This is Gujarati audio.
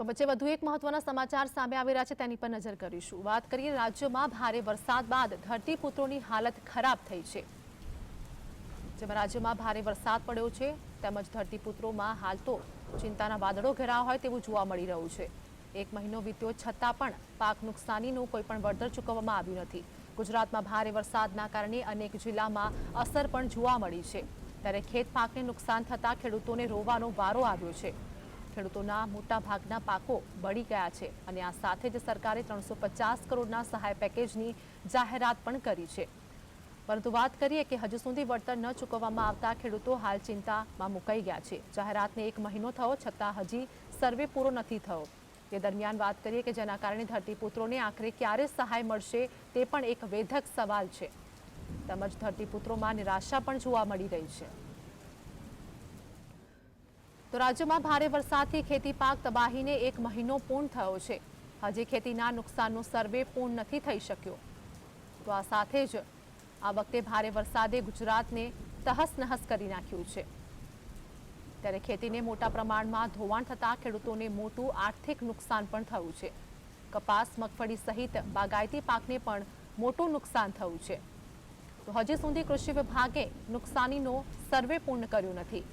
તો વચ્ચે વધુ એક મહત્વના સમાચાર સામે આવી રહ્યા છે, તેની પર નજર કરીશું. વાત કરીએ રાજ્યમાં ભારે વરસાદ બાદ ધરતીપુત્રોની હાલત ખરાબ થઈ છે. જેમાં રાજ્યમાં ભારે વરસાદ પડ્યો છે, તેમજ ધરતીપુત્રોમાં હાલ તો ચિંતાના વાદળો ઘેરાવા હોય તેવું જોવા મળી રહ્યું છે. એક મહિનો વીત્યો છતાં પણ પાક નુકસાનીનું કોઈ પણ વળતર ચૂકવવામાં આવ્યું નથી. ગુજરાતમાં ભારે વરસાદના કારણે અનેક જિલ્લામાં અસર પણ જોવા મળી છે. ત્યારે ખેત પાકને નુકસાન થતાં ખેડૂતોને રોવાનો વારો આવ્યો છે. ખેડૂતોના મોટા ભાગના પાકો બળી ગયા છે અને આ સાથે જ સરકારે ત્રણસો પચાસ કરોડના સહાય પેકેજની જાહેરાત પણ કરી છે. પરંતુ વાત કરીએ કે હજુ સુધી વળતર ન ચૂકવવામાં આવતા ખેડૂતો હાલ ચિંતામાં મુકાઈ ગયા છે. જાહેરાતને એક મહિનો થયો છતાં હજી સર્વે પૂરો નથી થયો. તે દરમિયાન વાત કરીએ કે જેના કારણે ધરતીપુત્રોને આખરે ક્યારે સહાય મળશે તે પણ એક વેધક સવાલ છે. તેમજ ધરતીપુત્રોમાં નિરાશા પણ જોવા મળી રહી છે. તો રાજ્યમાં ભારે વરસાદથી ખેતી પાક તબાહીને એક મહિનો પૂર્ણ થયો છે. હજી ખેતીના નુકસાનનો સર્વે પૂર્ણ નથી થઈ શક્યો. તો આ સાથે જ આ વખતે ભારે વરસાદે ગુજરાતને તહસ નહસ કરી નાખ્યું છે. ત્યારે ખેતીને મોટા પ્રમાણમાં ધોવાણ થતાં ખેડૂતોને મોટું આર્થિક નુકસાન પણ થયું છે. કપાસ, મગફળી સહિત બાગાયતી પાકને પણ મોટું નુકસાન થયું છે. તો હજી સુધી કૃષિ વિભાગે નુકસાનીનો સર્વે પૂર્ણ કર્યો નથી.